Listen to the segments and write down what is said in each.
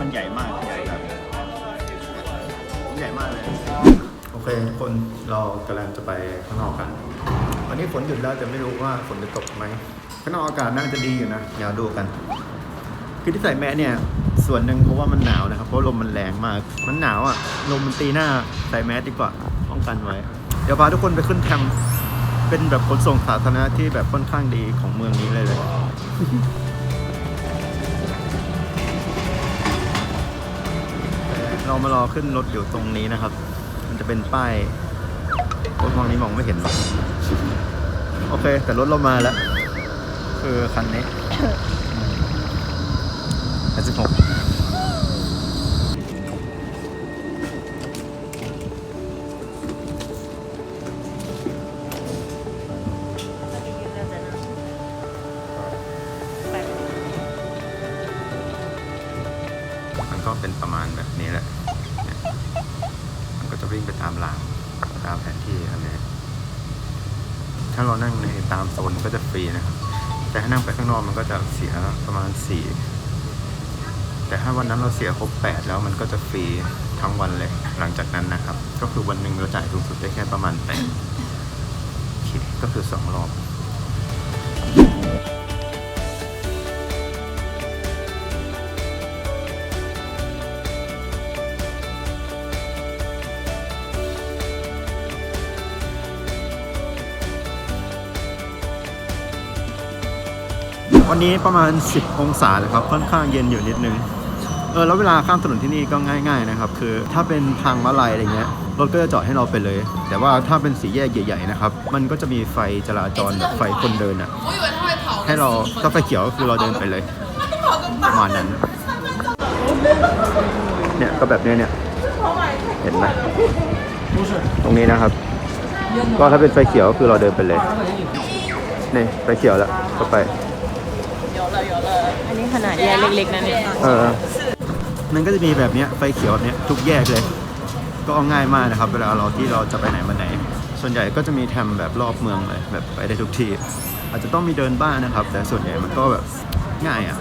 มันใหญ่มากใหญ่แบบใหญ่มากเลย โอเคทุกคนเรากำลังจะไปข้างนอกกัน วันนี้ฝนหยุดแล้วแต่ไม่รู้ว่าฝนจะตกไหมข้างนอกอากาศน่าจะดีอยู่นะเดี๋ยวดูกัน คือที่ใส่แมสเนี่ยส่วนหนึ่งเพราะว่ามันหนาวนะครับเพราะลมมันแรงมาก มันหนาวอะลมมันตีหน้าใส่แมสดีกว่าป้องกันไว้ เดี๋ยวพาทุกคนไปขึ้นแทมเป็นแบบขนส่งสาธารณะที่แบบค่อนข้างดีของเมืองนี้เลยเลย เรามารอขึ้นรถอยู่ตรงนี้นะครับ มันจะเป็นป้ายรถมองนี้มองไม่เห็นหรอกโอเค แต่รถเรามาแล้ว คือคันนี้คันสิบหกมันก็เป็นประมาณแบบนี้แหละเนี่ยมันก็จะวิ่งไปตามราง ตามแผนที่อันนี้ถ้าเรานั่งในตามโซนก็จะฟรีนะครับ แต่ถ้านั่งไปข้างนอกมันก็จะเสียประมาณสี่แต่ถ้าวันนั้นเราเสียครบแปดแล้วมันก็จะฟรีทั้งวันเลย หลังจากนั้นนะครับ ก็คือวันหนึ่งเราจ่ายสูงสุดได้แค่ประมาณแปดคิดก็คือสองรอบ วันนี้ประมาณ 10 องศาเลยครับ ค่อนข้างเย็นอยู่นิดนึง เออ แล้วเวลาข้ามถนนที่นี่ก็ง่าย ๆ นะครับ คือถ้าเป็นทางมะลายอะไรเงี้ย รถก็จะจอดให้เราไปเลย แต่ว่าถ้าเป็นสีแยกใหญ่ๆนะครับ มันก็จะมีไฟจราจรแบบไฟคนเดินอะให้เราถ้าไฟเขียวก็คือเราเดินไปเลย ประมาณนั้น เนี่ยก็แบบนี้เนี่ย เห็นไหมตรงนี้นะครับ ก็ถ้าเป็นไฟเขียวคือเราเดินไปเลย นี่ไฟเขียวแล้วก็ไป อันนี้ขนาดแยกเล็กๆนะเนี่ยเออมันก็จะมีแบบเนี้ยไฟเขียวแบบเนี้ยทุกแยกเลย ก็เอาง่ายมากนะครับ เวลาเราที่เราจะไปไหนมาไหน ส่วนใหญ่ก็จะมีแทมแบบรอบเมืองเลยแบบไปได้ทุกที่อาจจะต้องมีเดินบ้างนะครับ แต่ส่วนใหญ่มันก็แบบง่ายอะ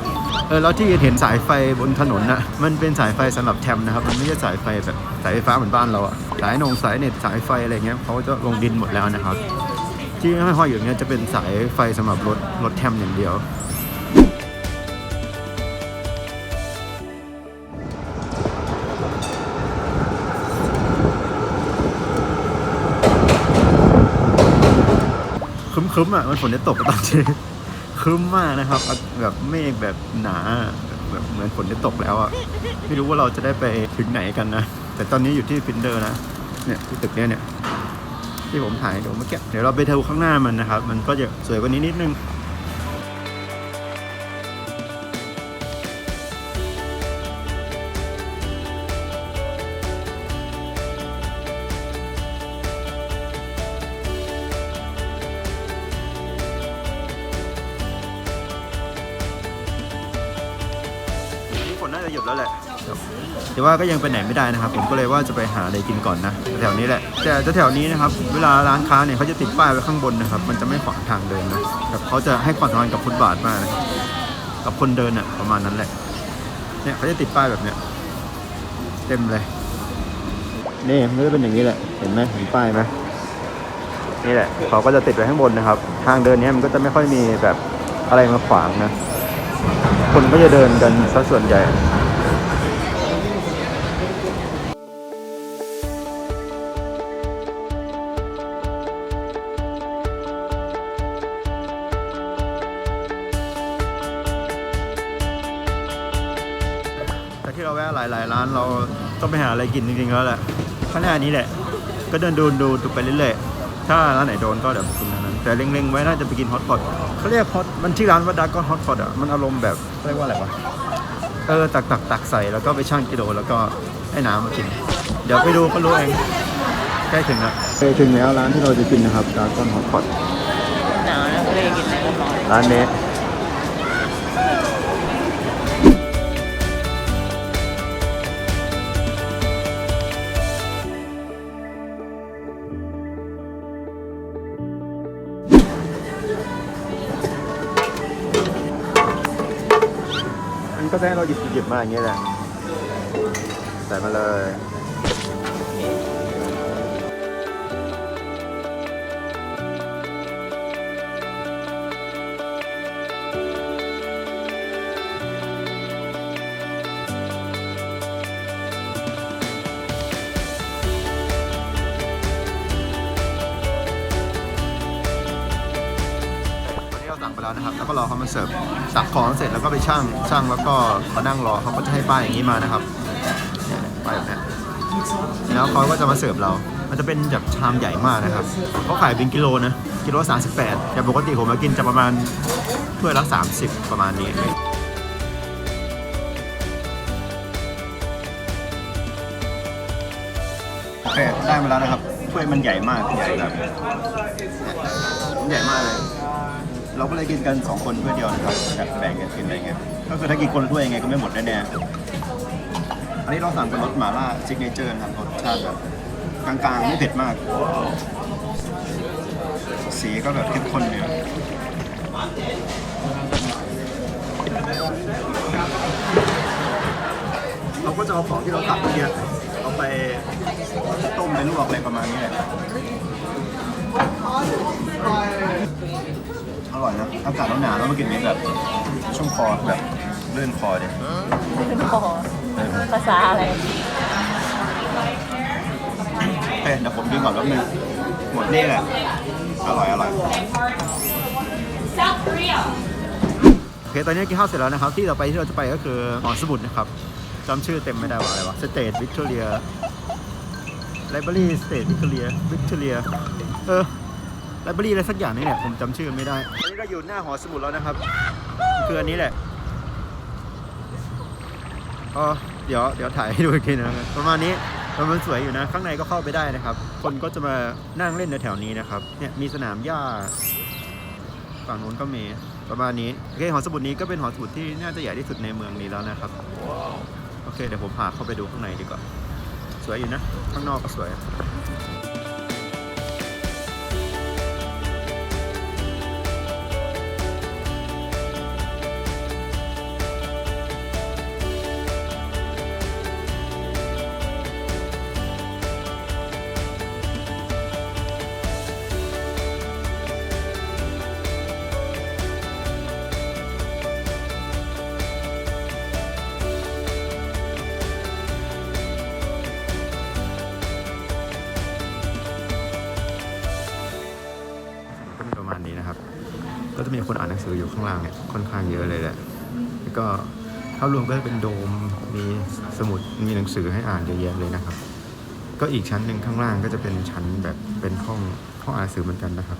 เออแล้วที่เห็นสายไฟบนถนนน่ะมันเป็นสายไฟสำหรับแทมนะครับ มันไม่ใช่สายไฟแบบสายไฟฟ้าเหมือนบ้านเราอะสายนงสายเน็ตสายไฟอะไรเงี้ยเขาจะลงดินหมดแล้วนะครับ ที่ห้อยๆอยู่เนี้ยจะเป็นสายไฟสำหรับรถรถแทมอย่างเดียว รึ้มอะมันฝนจะตกตอนนี้ครึ้มมากนะครับ แบบเมฆแบบหนาแบบเหมือนฝนจะตกแล้วอะไม่รู้ว่าเราจะได้ไปถึงไหนกันนะแต่ตอนนี้อยู่ที่ฟินเดอร์นะเนี่ยที่ตึกเนี้ยเนี่ยที่ผมถ่ายเดี๋ยวเมื่อกี้เดี๋ยวเราไปเทวข้างหน้ามันนะครับ มันก็จะสวยกว่านี้นิดนึง ยุดแล้วแหละแต่ว่าก็ยังไปไหนไม่ได้นะครับ ผมก็เลยว่าจะไปหาอะไรกินก่อนนะแถวนี้แหละ แต่แถวนี้นะครับ เวลาร้านค้าเนี่ยเขาจะติดป้ายไว้ข้างบนนะครับ มันจะไม่ขวางทางเดินนะแบบเขาจะให้ความสำคัญกับฟุตบาทมากนะครับกับคนเดินอะประมาณนั้นแหละ เนี่ยเขาจะติดป้ายแบบเนี้ยเต็มเลยนี่มันจะเป็นอย่างนี้แหละ เห็นไหมเห็นป้ายไหมนี่แหละเขาก็จะติดไว้ข้างบนนะครับ ทางเดินเนี้ยมันก็จะไม่ค่อยมีแบบอะไรมาขวางนะ คนก็จะเดินกันซะส่วนใหญ่ ต้องไปหาอะไรกินจริงๆแล้วแหละข้างหน้านี้แหละ ก็เดินดูดูดูไปเรื่อยๆถ้าร้านไหนโดนก็เดี๋ยวไปกินร้านนั้น แต่เล็งๆไว้น่าจะไปกินฮอตพอตเขาเรียกฮอตมันชื่อร้านว่าดาร์กอนฮอตพอตอะมันอารมณ์แบบเรียกว่าอะไรวะเออตักตักตักใส่แล้วก็ไปชั่งกิโลแล้วก็ให้น้ำมากิน เดี๋ยวไปดูก็รู้เองใกล้ถึงแล้วใกล้ถึงแล้วร้านที่เราจะกินนะครับดาร์กอนฮอตพอตหนาวนะก็เลยกินอะไรก็ร้อนร้านนี้ ก็จะให้เราหยิบหยิบมาอย่างเงี้ยแหละ ใส่มาเลย นี้เราสั่งไปแล้วนะครับแล้วก็รอเขามาเสิร์ฟสั่งของเสร็จแล้วก็ไปช่างช่างแล้วก็มานั่งรอเขาก็จะให้ป้ายอย่างนี้มานะครับเนี่ยป้ายแบบนี้แล้วเขาก็จะมาเสิร์ฟเรา มันจะเป็นแบบชามใหญ่มากนะครับเขาขายเป็นกิโลนะกิโลสามสิบแปดแต่ปกติผมมากินจะประมาณถ้วยละ30ประมาณนี้ได้มาแล้วนะครับถ้วยมันใหญ่มากใหญ่แบบเนี่ยใหญ่มากเลย เราก็เลยกินกัน2คนถ้วยเดียวนะครับแบบแบ่งกันกินอะไรเงี้ยก็คือถ้ากินคนละถ้วยยังไงก็ไม่หมดแน่ๆอันนี้เราสั่งเป็นรสหม่าล่าซิกเนเจอร์นะครับรสชาติแบบกลางๆไม่เผ็ดมาก สีก็แบบเข้มข้นเลยเราก็จะเอาของที่เราตักเมื่อกี้เอาไปต้มไปลวกอะไรประมาณนี้แหละ อร่อยนะอากาศหนาวๆแล้วมากินนี้แบบช่วงคอแบบเลื่อนคอดิขึ้นคอภาษาอะไรโอเคเดี๋ยวผมกินก่อนแป๊บนึงหมดนี่แหละอร่อยอร่อย South Korea. โอเคตอนนี้กินข้าวเสร็จแล้วนะครับ ที่เราไปที่เราจะไปก็คือหอสมุดนะครับจำชื่อเต็มไม่ได้ว่าอะไรวะ State Victoria Library State Victoria Victoria เออ Library อะไรสักอย่างนี่แหละผมจำชื่อไม่ได้ตอนนี้เราอยู่หน้าหอสมุดแล้วนะครับ คืออันนี้แหละอ๋อเดี๋ยวเดี๋ยวถ่ายให้ดูอีกทีนะครับประมาณนี้มันสวยอยู่นะ ข้างในก็เข้าไปได้นะครับ คนก็จะมานั่งเล่นแถวๆนี้นะครับ เนี่ยมีสนามหญ้าฝั่งนู้นก็มีประมาณนี้โอเคหอสมุดนี้ก็เป็นหอสมุดที่น่าจะใหญ่ที่สุดในเมืองนี้แล้วนะครับโอเคเดี๋ยวผมพาเข้าไปดูข้างในดีกว่า สวยอยู่นะ ข้างนอกก็สวย ก็จะมีคนอ่านหนังสืออยู่ข้างล่างเนี่ยค่อนข้างเยอะเลยแหละ แล้วก็ภาพรวมก็จะเป็นโดม มีสมุด มีหนังสือให้อ่านเยอะแยะเลยนะครับ ก็อีกชั้นหนึ่งข้างล่างก็จะเป็นชั้นแบบเป็นห้องห้องอ่านหนังสือเหมือนกันนะครับ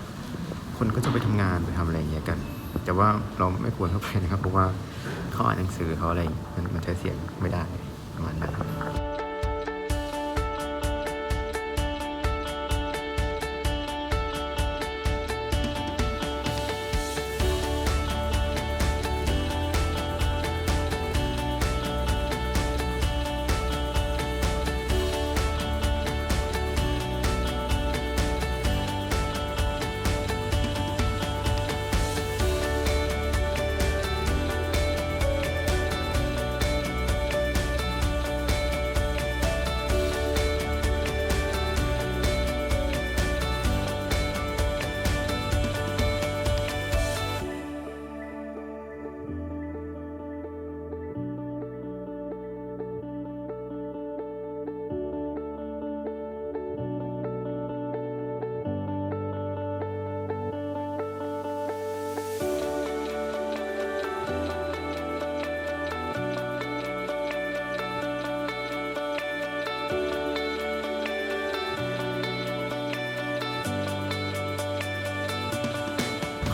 คนก็จะไปทำงานไปทำอะไรอย่างเงี้ยกัน แต่ว่าเราไม่ควรเข้าไปนะครับ เพราะว่าเขาอ่านหนังสือเขาอะไรมันมันใช้เสียงไม่ได้ประมาณนั้น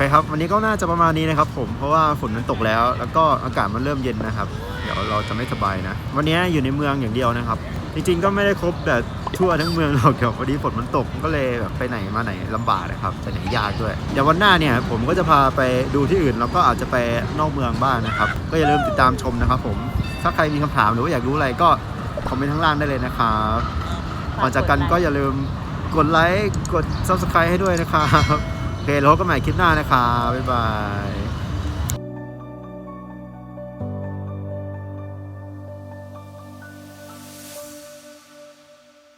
คครับ วันนี้ก็น่าจะประมาณนี้นะครับ ผมเพราะว่าฝนมันตกแล้ว แล้วก็อากาศมันเริ่มเย็นนะครับ เดี๋ยวเราจะไม่สบายนะ วันนี้อยู่ในเมืองอย่างเดียวนะครับ จริงๆก็ไม่ได้ครบแบบทั่วทั้งเมืองหรอกเดี๋ยวพอดีฝนมันตกก็เลยแบบไปไหนมาไหนลำบากนะครับไปไหนยากด้วยเดี๋ยววันหน้าเนี่ยผมก็จะพาไปดูที่อื่นแล้วก็อาจจะไปนอกเมืองบ้างนะครับ ก็อย่าลืมติดตามชมนะครับ ผมถ้าใครมีคำถามหรือว่าอยากรู้อะไรก็คอมเมนต์ข้างล่างได้เลยนะครับก่อนจากกันก็อย่าลืมกดไลค์กด subscribe ให้ด้วยนะครับ โอเคแล้วพบกันใหม่คลิปหน้านะครับบ๊ายบาย